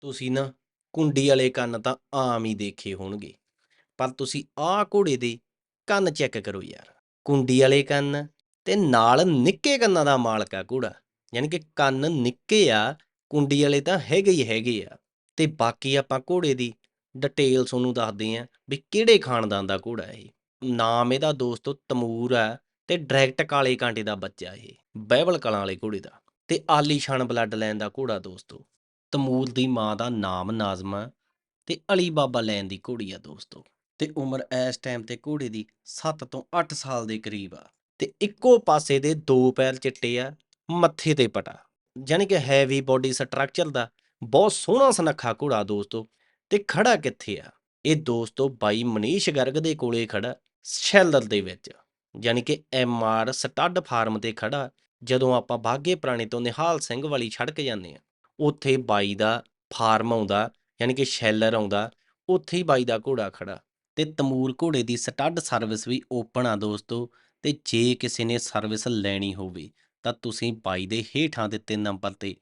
ਤੁਸੀਂ ਨਾ ਕੁੰਡੀ ਵਾਲੇ ਕੰਨ ਤਾਂ ਆਮ ਹੀ ਦੇਖੇ ਹੋਣਗੇ। ਪਰ ਤੁਸੀਂ ਆਹ ਘੋੜੇ ਦੇ ਕੰਨ ਚੈੱਕ ਕਰੋ ਯਾਰ। ਕੁੰਡੀ ਵਾਲੇ ਕੰਨ ਤੇ ਨਾਲ ਨਿੱਕੇ ਕੰਨਾਂ ਦਾ ਮਾਲਕ ਆ ਘੋੜਾ। ਯਾਨੀ ਕਿ ਕੰਨ ਨਿੱਕੇ ਆ, ਕੁੰਡੀ ਵਾਲੇ ਤਾਂ ਹੈਗੇ ਹੀ ਹੈਗੇ ਆ। ਤੇ ਬਾਕੀ ਆਪਾਂ ਘੋੜੇ ਦੀ ਡਿਟੇਲ ਤੁਹਾਨੂੰ ਦੱਸਦੇ ਆਂ ਵੀ ਕਿਹੜੇ ਖਾਨਦਾਨ ਦਾ ਘੋੜਾ ਇਹ। ਨਾਮ ਇਹਦਾ ਦੋਸਤੋ ਤਮੂਰ ਆ ਤੇ ਡਾਇਰੈਕਟ ਕਾਲੇ ਕਾਂਟੇ ਦਾ ਬੱਚਾ ਇਹ ਬਾਈਬਲ ਕਲਾਂ ਵਾਲੇ ਘੋੜੇ ਦਾ। ਤੇ ਆਲੀਸ਼ਾਨ ਬਲੱਡ ਲਾਈਨ ਦਾ ਘੋੜਾ ਦੋਸਤੋ। ਤਮੂਲ ਦੀ ਮਾਂ ਦਾ ਨਾਮ ਨਾਜ਼ਮਾ ਤੇ ਅਲੀ ਬਾਬਾ ਲੈਣ ਦੀ ਘੋੜੀ ਆ ਦੋਸਤੋ। ਤੇ ਉਮਰ ਇਸ ਟਾਈਮ ਤੇ ਘੋੜੇ ਦੀ 7 ਤੋਂ 8 ਸਾਲ ਦੇ ਕਰੀਬ ਆ। ਤੇ ਇੱਕੋ ਪਾਸੇ ਦੇ ਦੋ ਪੈਰ ਚਿੱਟੇ ਆ, ਮੱਥੇ ਤੇ ਪਟਾ। ਯਾਨੀ ਕਿ ਹੈਵੀ ਬਾਡੀ ਸਟਰਕਚਰ ਦਾ ਬਹੁਤ ਸੋਹਣਾ ਸੁਨੱਖਾ ਘੋੜਾ ਦੋਸਤੋ। ਤੇ ਖੜਾ ਕਿੱਥੇ ਆ? ਇਹ ਦੋਸਤੋ ਬਾਈ ਮਨੀਸ਼ ਗਰਗ ਦੇ ਕੋਲੇ ਖੜਾ ਸ਼ੈਲਰ ਦੇ ਵਿੱਚ। ਯਾਨੀ ਕਿ ਐਮ ਆਰ ਸਟੱਡ ਫਾਰਮ ਤੇ ਖੜਾ ਜਦੋਂ ਆਪਾਂ ਬਾਗੇ ਪੁਰਾਣੇ ਤੋਂ ਨਿਹਾਲ ਸਿੰਘ ਵਾਲੀ ਸੜਕ ਜਾਂਦੇ ਆ। ਉੱਥੇ ਬਾਈ ਦਾ ਫਾਰਮ ਆਉਂਦਾ, ਯਾਨੀ ਕਿ ਸ਼ੈਲਰ ਆਉਂਦਾ, ਉੱਥੇ ਹੀ ਬਾਈ ਦਾ ਘੋੜਾ ਖੜਾ ਤੇ ਤਮੂਰ ਘੋੜੇ ਦੀ ਸਟੱਡ ਸਰਵਿਸ ਵੀ ਓਪਨ ਆ ਦੋਸਤੋ, ਤੇ ਜੇ ਕਿਸੇ ਨੇ ਸਰਵਿਸ ਲੈਣੀ ਹੋਵੇ, ਤਾਂ ਤੁਸੀਂ ਬਾਈ ਦੇ ਹੇਠਾਂ ਦਿੱਤੇ ਨੰਬਰ ਤੇ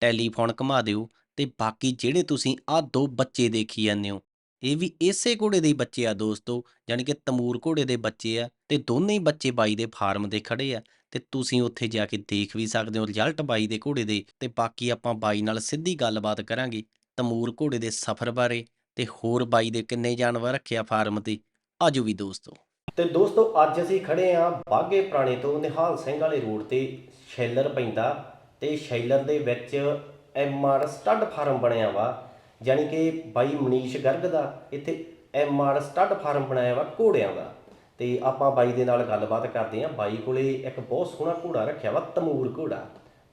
ਟੈਲੀਫੋਨ ਘੁਮਾ ਦਿਓ, ਤੇ ਬਾਕੀ ਜਿਹੜੇ ਤੁਸੀਂ ਆਹ ਦੋ ਬੱਚੇ ਦੇਖੀ ਜਾਂਦੇ ਹੋ, ਇਹ ਵੀ ਇਸੇ ਘੋੜੇ ਦੇ ਬੱਚੇ ਆ ਦੋਸਤੋ, ਯਾਨੀ ਕਿ ਤਮੂਰ ਘੋੜੇ ਦੇ ਬੱਚੇ ਆ, ਤੇ ਦੋਨੇ ਹੀ ਬੱਚੇ ਬਾਈ ਦੇ ਫਾਰਮ ਦੇ ਖੜੇ ਆ। ਤੇ ਤੁਸੀਂ ਉੱਥੇ ਜਾ ਕੇ ਦੇਖ ਵੀ ਸਕਦੇ ਹੋ ਰਿਜ਼ਲਟ ਬਾਈ ਦੇ ਘੋੜੇ ਦੇ ਤੇ ਬਾਕੀ ਆਪਾਂ ਬਾਈ ਨਾਲ ਸਿੱਧੀ ਗੱਲਬਾਤ ਕਰਾਂਗੇ ਤਮੂਰ ਘੋੜੇ ਦੇ ਸਫ਼ਰ ਬਾਰੇ ਤੇ ਹੋਰ ਬਾਈ ਦੇ ਕਿੰਨੇ ਜਾਨਵਰ ਰੱਖਿਆ ਫਾਰਮ ਤੇ। ਆਜੋ ਵੀ ਦੋਸਤੋ। ਤੇ ਦੋਸਤੋ, ਅੱਜ ਅਸੀਂ ਖੜੇ ਆ ਬਾਗੇ ਪੁਰਾਣੇ ਤੋਂ ਨਿਹਾਲ ਸਿੰਘ ਵਾਲੇ ਰੋਡ ਤੇ ਸ਼ੈਲਰ ਪੈਂਦਾ ਤੇ ਸ਼ੈਲਰ ਦੇ ਵਿੱਚ ਐਮ ਆਰ ਸਟੱਡ ਫਾਰਮ ਬਣਿਆ ਵਾ ਯਾਨੀ ਕਿ ਬਾਈ ਮਨੀਸ਼ ਗਰਗ ਦਾ ਇੱਥੇ ਐਮ ਆਰ ਸਟੱਡ ਫਾਰਮ ਬਣਾਇਆ ਵਾ ਘੋੜਿਆਂ ਦਾ। ਤੇ ਆਪਾਂ ਬਾਈ ਦੇ ਨਾਲ ਗੱਲਬਾਤ ਕਰਦੇ ਆਂ ਬਾਈ ਕੋਲੇ ਇੱਕ ਬਹੁਤ ਸੋਹਣਾ ਘੋੜਾ ਰੱਖਿਆ ਵਾ, ਤਮੂਰ ਘੋੜਾ।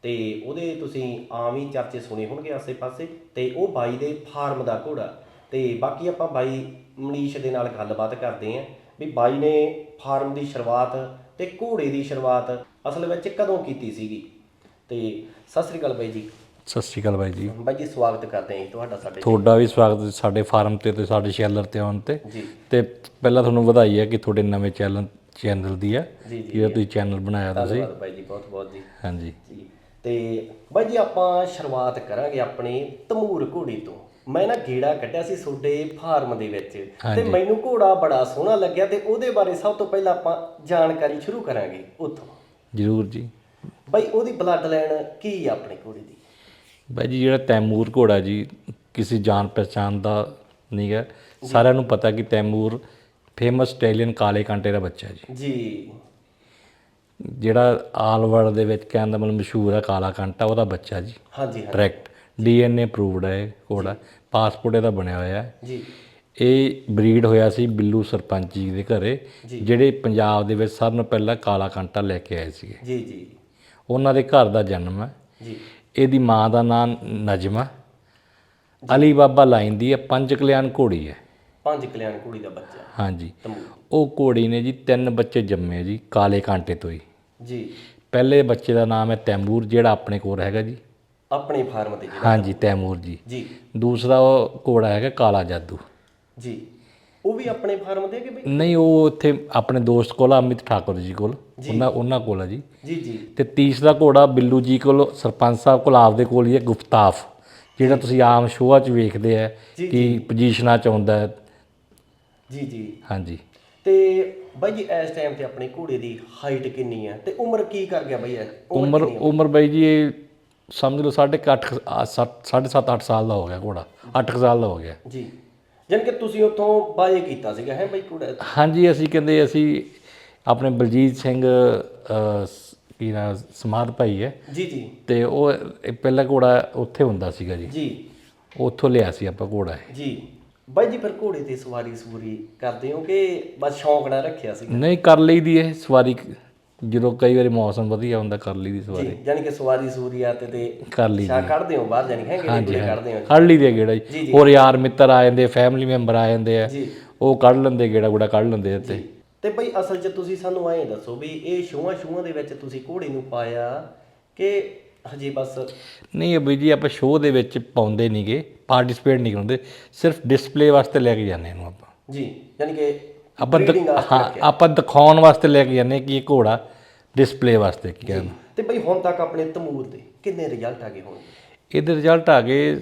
ਤੇ ਉਹਦੇ ਤੁਸੀਂ ਆਮ ਹੀ ਚਰਚੇ ਸੁਣੇ ਹੋਣਗੇ ਆਸੇ-ਪਾਸੇ। ਤੇ ਉਹ ਬਾਈ ਦੇ ਫਾਰਮ ਦਾ ਘੋੜਾ। ਤੇ ਬਾਕੀ ਆਪਾਂ ਬਾਈ ਮਨੀਸ਼ ਦੇ ਨਾਲ ਗੱਲਬਾਤ ਕਰਦੇ ਆਂ ਵੀ ਬਾਈ ਨੇ ਫਾਰਮ ਦੀ ਸ਼ੁਰੂਆਤ ਤੇ ਘੋੜੇ ਦੀ ਸ਼ੁਰੂਆਤ ਅਸਲ ਵਿੱਚ ਕਦੋਂ ਕੀਤੀ ਸੀਗੀ। ਤੇ ਸਤਿ ਸ੍ਰੀ ਅਕਾਲ ਬਾਈ ਜੀ। ਸਤਿ ਸ਼੍ਰੀ ਅਕਾਲ ਬਾਈ ਜੀ। ਬਾਈ ਜੀ ਸਵਾਗਤ ਕਰਦੇ ਜੀ ਤੁਹਾਡਾ ਸਾਡੇ ਤੁਹਾਡਾ ਵੀ ਸਵਾਗਤ ਹੈ ਸਾਡੇ ਫਾਰਮ ਤੇ ਤੇ ਸਾਡੇ ਸ਼ੈਲਰ ਤੇ ਆਉਣ ਤੇ। ਜੀ। ਤੇ ਪਹਿਲਾਂ ਤੁਹਾਨੂੰ ਵਧਾਈ ਹੈ ਕਿ ਤੁਹਾਡੇ ਨਵੇਂ ਚੈਨਲ ਚੈਨਲ ਦੀ ਹੈ। ਜੀ, ਜਿਹੜਾ ਤੁਸੀਂ ਚੈਨਲ ਬਣਾਇਆ ਤੁਸੀਂ। ਧੰਨਵਾਦ ਬਾਈ ਜੀ ਬਹੁਤ ਬਹੁਤ ਜੀ। ਹਾਂਜੀ। ਜੀ। ਤੇ ਬਾਈ ਜੀ ਆਪਾਂ ਸ਼ੁਰੂਆਤ ਕਰਾਂਗੇ ਆਪਣੀ ਤਮੂਰ ਘੋੜੀ ਤੋਂ। ਮੈਂ ਨਾ ਗੇੜਾ ਕੱਢਿਆ ਸੀ ਤੁਹਾਡੇ ਫਾਰਮ ਦੇ ਵਿੱਚ। ਤੇ ਮੈਨੂੰ ਘੋੜਾ ਬੜਾ ਸੋਹਣਾ ਲੱਗਿਆ ਤੇ ਉਹਦੇ ਬਾਰੇ ਸਭ ਤੋਂ ਪਹਿਲਾਂ ਆਪਾਂ ਜਾਣਕਾਰੀ ਸ਼ੁਰੂ ਕਰਾਂਗੇ ਉੱਥੋਂ। ਜ਼ਰੂਰ ਜੀ। ਬਾਈ ਉਹਦੀ ਬਲੱਡ ਲਾਈਨ ਕੀ ਆ ਆਪਣੇ ਘੋੜੇ ਦੀ? ਬਾਈ ਜੀ ਜਿਹੜਾ ਤੈਮੂਰ ਘੋੜਾ ਜੀ ਕਿਸੇ ਜਾਣ ਪਛਾਣ ਦਾ ਨਹੀਂ ਹੈ। ਸਾਰਿਆਂ ਨੂੰ ਪਤਾ ਕਿ ਤੈਮੂਰ ਫੇਮਸ ਆਸਟ੍ਰੇਲੀਅਨ ਕਾਲੇ ਕਾਂਟੇ ਦਾ ਬੱਚਾ ਜੀ। ਜੀ। ਜਿਹੜਾ ਆਲ ਵਰਲਡ ਦੇ ਵਿੱਚ ਕਹਿਣ ਦਾ ਮਤਲਬ ਮਸ਼ਹੂਰ ਹੈ ਕਾਲਾ ਕਾਂਟਾ ਉਹਦਾ ਬੱਚਾ ਜੀ। ਹਾਂਜੀ ਹਾਂ ਡਾਇਰੈਕਟ ਡੀਐਨਏ ਅਪਰੂਵਡ ਹੈ ਘੋੜਾ। ਪਾਸਪੋਰਟ ਇਹਦਾ ਬਣਿਆ ਹੋਇਆ ਹੈ। ਜੀ। ਇਹ ਬਰੀਡ ਹੋਇਆ ਸੀ ਬਿੱਲੂ ਸਰਪੰਚ ਜੀ ਦੇ ਘਰੇ ਜਿਹੜੇ ਪੰਜਾਬ ਦੇ ਵਿੱਚ ਸਾਰਿਆਂ ਨੂੰ ਪਹਿਲਾਂ ਕਾਲਾ ਕਾਂਟਾ ਲੈ ਕੇ ਆਏ ਸੀਗੇ। ਜੀ ਜੀ। ਉਹਨਾਂ ਦੇ ਘਰ ਦਾ ਜਨਮ ਹੈ। ਜੀ। ਇਹਦੀ ਮਾਂ ਦਾ ਨਾਮ ਨਜਮਾ। ਅਲੀ ਬਾਬਾ ਲਾਈਨ ਦੀ ਹੈ ਪੰਜ ਕਲਿਆਣ ਘੋੜੀ ਹੈ। ਪੰਜ ਕਲਿਆਣ ਘੋੜੀ ਦਾ ਬੱਚਾ ਹਾਂਜੀ। ਉਹ ਘੋੜੀ ਨੇ ਜੀ ਤਿੰਨ ਬੱਚੇ ਜੰਮੇ ਜੀ ਕਾਲੇ ਕਾਂਟੇ ਤੋਂ ਹੀ। ਜੀ। ਪਹਿਲੇ ਬੱਚੇ ਦਾ ਨਾਮ ਹੈ ਤੈਮੂਰ ਜਿਹੜਾ ਆਪਣੇ ਕੋਲ ਹੈਗਾ ਜੀ। ਆਪਣੇ ਫਾਰਮ ਤੇ ਜਿਹੜਾ ਹਾਂਜੀ ਤੈਮੂਰ ਜੀ। ਜੀ। ਦੂਸਰਾ ਉਹ ਘੋੜਾ ਹੈਗਾ ਕਾਲਾ ਜਾਦੂ। ਜੀ। ਉਹ ਵੀ ਆਪਣੇ ਫਾਰਮ ਦੇ ਕਿ ਬਈ ਨਹੀਂ ਉਹ ਉੱਥੇ ਆਪਣੇ ਦੋਸਤ ਕੋਲ ਆ, ਅਮਿਤ ਠਾਕੁਰ ਜੀ ਕੋਲ। ਉਹਨਾਂ ਉਹਨਾਂ ਕੋਲ ਆ ਜੀ। ਜੀ ਜੀ। ਤੇ ਤੀਸਰਾ ਘੋੜਾ ਬਿੱਲੂ ਜੀ ਕੋਲ ਸਰਪੰਚ ਸਾਹਿਬ ਕੋਲ ਆਪਦੇ ਕੋਲ ਹੀ ਹੈ ਗੁਫਤਾਫ। ਜਿਹੜਾ ਤੁਸੀਂ ਆਮ ਸ਼ੋਅਾਂ 'ਚ ਵੇਖਦੇ ਆ ਕਿ ਪੋਜੀਸ਼ਨਾਂ 'ਚ ਆਉਂਦਾ ਹੈ। ਜੀ ਜੀ। ਹਾਂਜੀ। ਤੇ ਬਾਈ ਜੀ ਇਸ ਟਾਈਮ ਤੇ ਆਪਣੇ ਘੋੜੇ ਦੀ ਹਾਈਟ ਕਿੰਨੀ ਹੈ ਤੇ ਉਮਰ ਕੀ ਕਰ ਗਿਆ ਬਾਈ ਇਹ? ਉਮਰ ਉਮਰ ਬਾਈ ਜੀ ਇਹ ਸਮਝ ਲਓ ਸਾਢੇ ਕੁ ਅੱਠ ਆ, ਸੱਤ- ਸਾਢੇ 7 8 ਸਾਲ ਦਾ ਹੋ ਗਿਆ ਘੋੜਾ। 8 ਸਾਲ ਦਾ ਹੋ ਗਿਆ। ਜੀ। ਜਾਨ ਕਿ ਤੁਸੀਂ ਉੱਥੋਂ ਬਾਏ ਕੀਤਾ ਸੀਗਾ ਹੈ ਬਾਈ ਘੋੜਾ ਹਾਂਜੀ ਅਸੀਂ ਕਹਿੰਦੇ ਅਸੀਂ ਆਪਣੇ ਬਲਜੀਤ ਸਿੰਘ ਅਹ, ਸ- ਕੀ ਨਾ ਸਮਾਧ ਭਾਈ ਹੈ। ਜੀ ਜੀ। ਤੇ ਉਹ ਇਹ ਪਹਿਲਾ ਘੋੜਾ ਉੱਥੇ ਹੁੰਦਾ ਸੀਗਾ ਜੀ। ਜੀ। ਉੱਥੋਂ ਲਿਆ ਸੀ ਆਪਾਂ ਘੋੜਾ ਇਹ। ਜੀ। ਬਾਈ ਜੀ ਫਿਰ ਘੋੜੇ ਤੇ ਸਵਾਰੀ ਸੂਰੀ ਕਰਦੇ ਹੋ ਕਿ ਬਸ ਸ਼ੌਂਕ ਨਾਲ ਰੱਖਿਆ ਸੀ ਨਹੀਂ ਕਰ ਲਈਦੀ ਹੈ ਸਵਾਰੀ ਜਦੋਂ ਕਈ ਵਾਰੀ ਮੌਸਮ ਵਧੀਆ ਹੁੰਦਾ ਕਰ ਲਈਦੀ ਸਵਾਰੀ ਜੀ ਜਾਨੀ ਕਿ ਸਵਾਰੀ ਸੂਰੀ ਆ ਤੇ ਤੇ ਕਰ ਲਈ ਸ਼ਾ ਕੱਢਦੇ ਹੋ ਬਾਹਰ ਜਾਨੀ ਹੈ ਕਿ ਘੋੜੇ ਕੱਢਦੇ ਹੋ ਕੱਢ ਲਈਦੇ ਗੇੜਾ ਜੀ। ਹੋਰ ਯਾਰ ਮਿੱਤਰ ਆ ਜਾਂਦੇ ਫੈਮਿਲੀ ਮੈਂਬਰ ਆ ਜਾਂਦੇ ਆ। ਉਹ ਕੱਢ ਲੈਂਦੇ ਗੇੜਾ ਗੁੜਾ ਕੱਢ ਲੈਂਦੇ ਇੱਥੇ। ਤੇ ਬਈ ਅਸਲ 'ਚ ਤੁਸੀਂ ਸਾਨੂੰ ਐਂ ਦੱਸੋ ਵੀ ਇਹ ਸ਼ੋਆਂ ਸ਼ੋਆਂ ਦੇ ਵਿੱਚ ਤੁਸੀਂ ਘੋੜੇ ਨੂੰ ਪਾਇਆ ਕਿ ਹਜੇ ਬਸ ਨਹੀਂ ਬਈ ਜੀ ਆਪਾਂ ਸ਼ੋਅ ਦੇ ਵਿੱਚ ਪਾਉਂਦੇ ਨਹੀਂਗੇ ਪਾਰਟਿਸਿਪੇਟ ਨਹੀਂ ਕਰਦੇ। ਸਿਰਫ ਡਿਸਪਲੇ ਵਾਸਤੇ ਲੈ ਕੇ ਜਾਂਦੇ ਇਹਨੂੰ ਆਪਾਂ। ਜੀ ਯਾਨੀ ਕਿ ਆਪਾਂ ਦ- breeding ਵਾਸਤੇ ਹਾਂ ਆਪਾਂ ਦਿਖਾਉਣ ਵਾਸਤੇ ਲੈ ਕੇ ਜਾਂਦੇ ਕਿ ਇਹ ਘੋੜਾ ਡਿਸਪਲੇ ਵਾਸਤੇ ਕੀ ਕਹਿੰਦੇ। ਤੇ ਬਈ ਹੁਣ ਤੱਕ ਆਪਣੇ ਤਮੂਰ ਦੇ ਕਿੰਨੇ ਰਿਜ਼ਲਟ ਆ ਗਏ ਹੁਣ? ਇਹਦੇ ਰਿਜ਼ਲਟ ਆ ਗਏ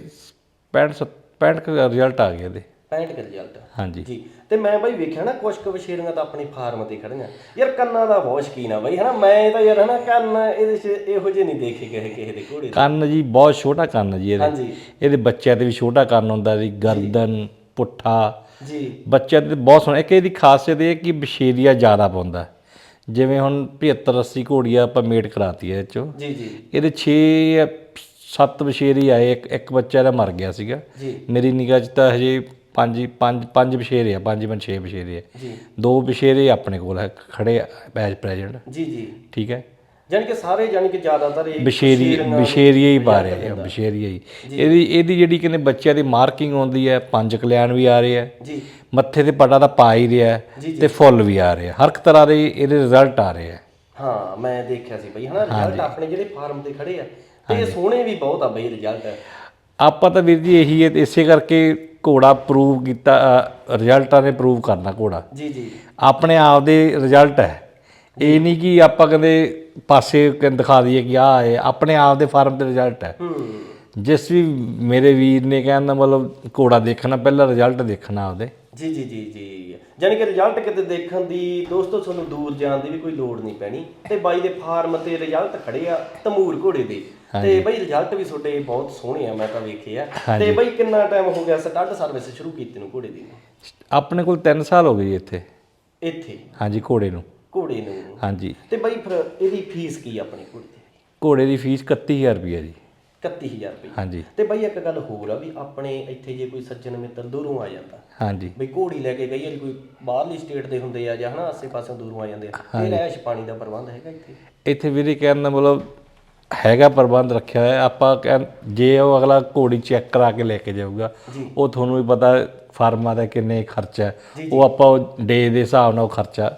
65 65 ਰਿਜ਼ਲਟ ਆ ਗਏ ਇਹਦੇ। 65 ਕੁ ਰਿਜ਼ਲਟ ਹਾਂਜੀ। ਜੀ। ਤੇ ਮੈਂ ਬਾਈ ਵੇਖਿਆ ਨਾ ਕੁਛ ਕੁ ਵਛੇਰੀਆਂ ਤਾਂ ਆਪਣੀ ਫਾਰਮ ਤੇ ਖੜੀਆਂ। ਯਾਰ ਕੰਨਾਂ ਦਾ ਬਹੁਤ ਸ਼ਕੀਨ ਆ ਬਾਈ ਹਨਾ? ਮੈਂ ਤਾਂ ਯਾਰ ਹਨਾ ਕੰਨ ਇਹਦੇ ਚ ਇਹੋ ਜਿਹੇ ਨਹੀਂ ਦੇਖੇ ਕਿਸੇ ਕਿਸੇ ਦੇ ਘੋੜੇ ਦੇ। ਕੰਨ ਜੀ ਬਹੁਤ ਛੋਟਾ ਕੰਨ ਜੀ ਇਹਦੇ। ਹਾਂਜੀ। ਇਹਦੇ ਬੱਚਿਆਂ ਤੇ ਵੀ ਛੋਟਾ ਕੰਨ ਹੁੰਦਾ ਜੀ। ਗਰਦਨ ਪੁੱਠਾ ਜੀ। ਬੱਚਿਆਂ ਤੇ ਬਹੁਤ ਸੋਹਣਾ ਇੱਕ ਇਹਦੀ ਖਾਸੀਅਤ ਇਹ ਹੈ ਕਿ ਬਸ਼ੇਰੀਆ ਜ਼ਿਆਦਾ ਪਾਉਂਦਾ। ਜਿਵੇਂ ਹੁਣ 75 80 ਘੋੜੀਆਂ ਆਪਾਂ ਮੇਟ ਕਰਾਤੀ ਹੈ ਇਹ ਚੋਂ। ਜੀ ਜੀ। ਇਹਦੇ 6 7 ਬਸ਼ੇਰੀ ਆਏ ਇੱਕ ਇੱਕ ਬੱਚਾ ਦਾ ਮਰ ਗਿਆ ਸੀਗਾ। ਜੀ। ਮੇਰੀ ਨਿਗਾਹ 'ਚ ਤਾਂ ਹਜੇ ਪੰਜ ਪੰਜ ਪੰਜ ਬਸ਼ੇਰੇ ਆ ਪੰਜ ਪੰਜ 6 ਬਸ਼ੇਰੇ ਆ। ਜੀ। ਦੋ ਬਸ਼ੇਰੇ ਆਪਣੇ ਕੋਲ ਹੈ ਖੜੇ ਐਜ ਪ੍ਰੈਜ਼ੈਂਟ। ਜੀ ਜੀ। ਠੀਕ ਹੈ? ਜਾਣੀ ਕਿ ਸਾਰੇ ਜਾਣੀ ਕਿ ਜ਼ਿਆਦਾਤਰ ਇਹ ਬਸ਼ੇਰੀ ਬਸ਼ੇਰੀਆ ਹੀ ਪਾ ਰਹੇ ਆ ਬਸ਼ੇਰੀਆ ਹੀ। ਇਹਦੀ ਇਹਦੀ ਜਿਹੜੀ ਕਹਿੰਦੇ ਬੱਚਿਆਂ ਦੀ ਮਾਰਕਿੰਗ ਆਉਂਦੀ ਹੈ ਪੰਜ ਕਲਿਆਣ ਵੀ ਆ ਰਹੇ ਆ। ਜੀ। ਮੱਥੇ ਤੇ ਪਟਾ ਤਾਂ ਪਾ ਹੀ ਰਿਹਾ ਹੈ ਤੇ ਫੁੱਲ ਵੀ ਆ ਰਹੇ ਆ। ਹਰ ਇੱਕ ਤਰ੍ਹਾਂ ਦੇ ਇਹਦੇ ਰਿਜ਼ਲਟ ਆ ਰਹੇ ਆ। ਹਾਂ ਮੈਂ ਦੇਖਿਆ ਸੀ ਬਈ ਹਨਾ ਰਿਜ਼ਲਟ ਆਪਣੇ ਜਿਹੜੇ ਫਾਰਮ ਤੇ ਖੜੇ ਆ ਤੇ ਇਹ ਸੋਹਣੇ ਵੀ ਬਹੁਤ ਆ ਬਈ ਰਿਜ਼ਲਟ ਆਪਾਂ ਤਾਂ ਵੀਰ ਜੀ ਇਹੀ ਹੈ ਇਸੇ ਕਰਕੇ ਘੋੜਾ ਪ੍ਰੂਵ ਕੀਤਾ ਰਿਜ਼ਲਟਾਂ ਨੇ ਪ੍ਰੂਵ ਕਰਨਾ ਘੋੜਾ। ਜੀ ਜੀ। ਆਪਣੇ ਆਪ ਦੇ ਰਿਜ਼ਲਟ ਹੈ। ਇਹ ਨਹੀਂ ਕਿ ਆਪਾਂ ਕਦੇ ਪਾਸੇ ਕ- ਦਿਖਾ ਦਈਏ ਕਿ ਆਹ ਹੈ ਆਪਣੇ ਆਪ ਦੇ ਫਾਰਮ ਤੇ ਰਿਜ਼ਲਟ ਹੈ। ਜਿਸ ਵੀ ਮੇਰੇ ਵੀਰ ਨੇ ਕਹਿੰਦਾ ਮਤਲਬ ਘੋੜਾ ਦੇਖਣਾ ਪਹਿਲਾਂ ਰਿਜ਼ਲਟ ਦੇਖਣਾ ਆਪਦੇ। ਜੀ ਜੀ ਜੀ ਜੀ। ਜਾਣੀ ਕਿ ਰਿਜ਼ਲਟ ਕਿਤੇ ਦੇਖਣ ਦੀ ਦੋਸਤੋ ਤੁਹਾਨੂੰ ਦੂਰ ਜਾਣ ਦੀ ਵੀ ਕੋਈ ਲੋੜ ਨਹੀਂ ਪੈਣੀ। ਤੇ ਬਾਈ ਦੇ ਫਾਰਮ ਤੇ ਰਿਜ਼ਲਟ ਖੜੇ ਆ ਤਮੂਰ ਘੋੜੇ ਦੇ। ਤੇ ਬਾਈ ਰਿਜ਼ਲਟ ਵੀ ਤੁਹਾਡੇ ਬਹੁਤ ਸੋਹਣੇ ਆ ਮੈਂ ਤਾਂ ਵੇਖੇ ਆ ਤੇ ਬਾਈ ਕਿੰਨਾ ਟਾਈਮ ਹੋ ਗਿਆ ਸਟੱਡ ਸਰਵਿਸ ਸ਼ੁਰੂ ਕੀਤੀ ਨੂੰ ਘੋੜੇ ਦੀ? ਆਪਣੇ ਕੋਲ 3 ਸਾਲ ਹੋ ਗਏ ਇੱਥੇ। ਇੱਥੇ? ਹਾਂਜੀ ਘੋੜੇ ਨੂੰ। ਘੋੜੇ ਨੂੰ। ਹਾਂਜੀ। ਤੇ ਬਾਈ ਫਿਰ ਇਹਦੀ ਫੀਸ ਕੀ ਆ ਆਪਣੀ ਘੋੜੇ ਦੀ? ਘੋੜੇ ਦੀ ਫੀਸ 31000 ਰੁਪਏ ਜੀ। 31000 ਰੁਪਏ ਹਾਂਜੀ। ਤੇ ਬਾਈ ਇੱਕ ਗੱਲ ਹੋਰ ਆ ਵੀ ਆਪਣੇ ਇੱਥੇ ਜੇ ਕੋਈ ਸੱਜਣ ਮਿੱਤਰ ਦੂਰੋਂ ਆ ਜਾਂਦਾ। ਹਾਂਜੀ। ਬਈ ਘੋੜੀ ਲੈ ਕੇ ਗਈ ਹੈ ਕੋਈ ਬਾਹਰਲੀ ਸਟੇਟ ਦੇ ਹੁੰਦੇ ਆ ਜਾਂ ਹਨਾ ਆਸੇ ਪਾਸੇ ਦੂਰੋਂ ਆ ਜਾਂਦੇ ਆ। ਤੇ ਰਹਿਸ਼ ਪਾਣੀ ਦਾ ਪ੍ਰਬੰਧ ਹੈਗਾ ਇੱਥੇ? ਇੱਥੇ ਵੀਰੇ ਕਹਿਣ ਦਾ ਮਤਲਬ ਹੈਗਾ ਪ੍ਰਬੰਧ ਰੱਖਿਆ ਹੋਇਆ। ਆਪਾਂ ਜੇ ਉਹ ਅਗਲਾ ਘੋੜੀ ਚੈੱਕ ਕਰਾ ਕੇ ਲੈ ਕੇ ਜਾਊਗਾ ਉਹ ਤੁਹਾਨੂੰ ਵੀ ਪਤਾ ਫਾਰਮਾਂ ਦਾ ਕਿੰਨੇ ਖਰਚਾ। ਉਹ ਆਪਾਂ ਡੇ ਦੇ ਹਿਸਾਬ ਨਾਲ ਉਹ ਖਰਚਾ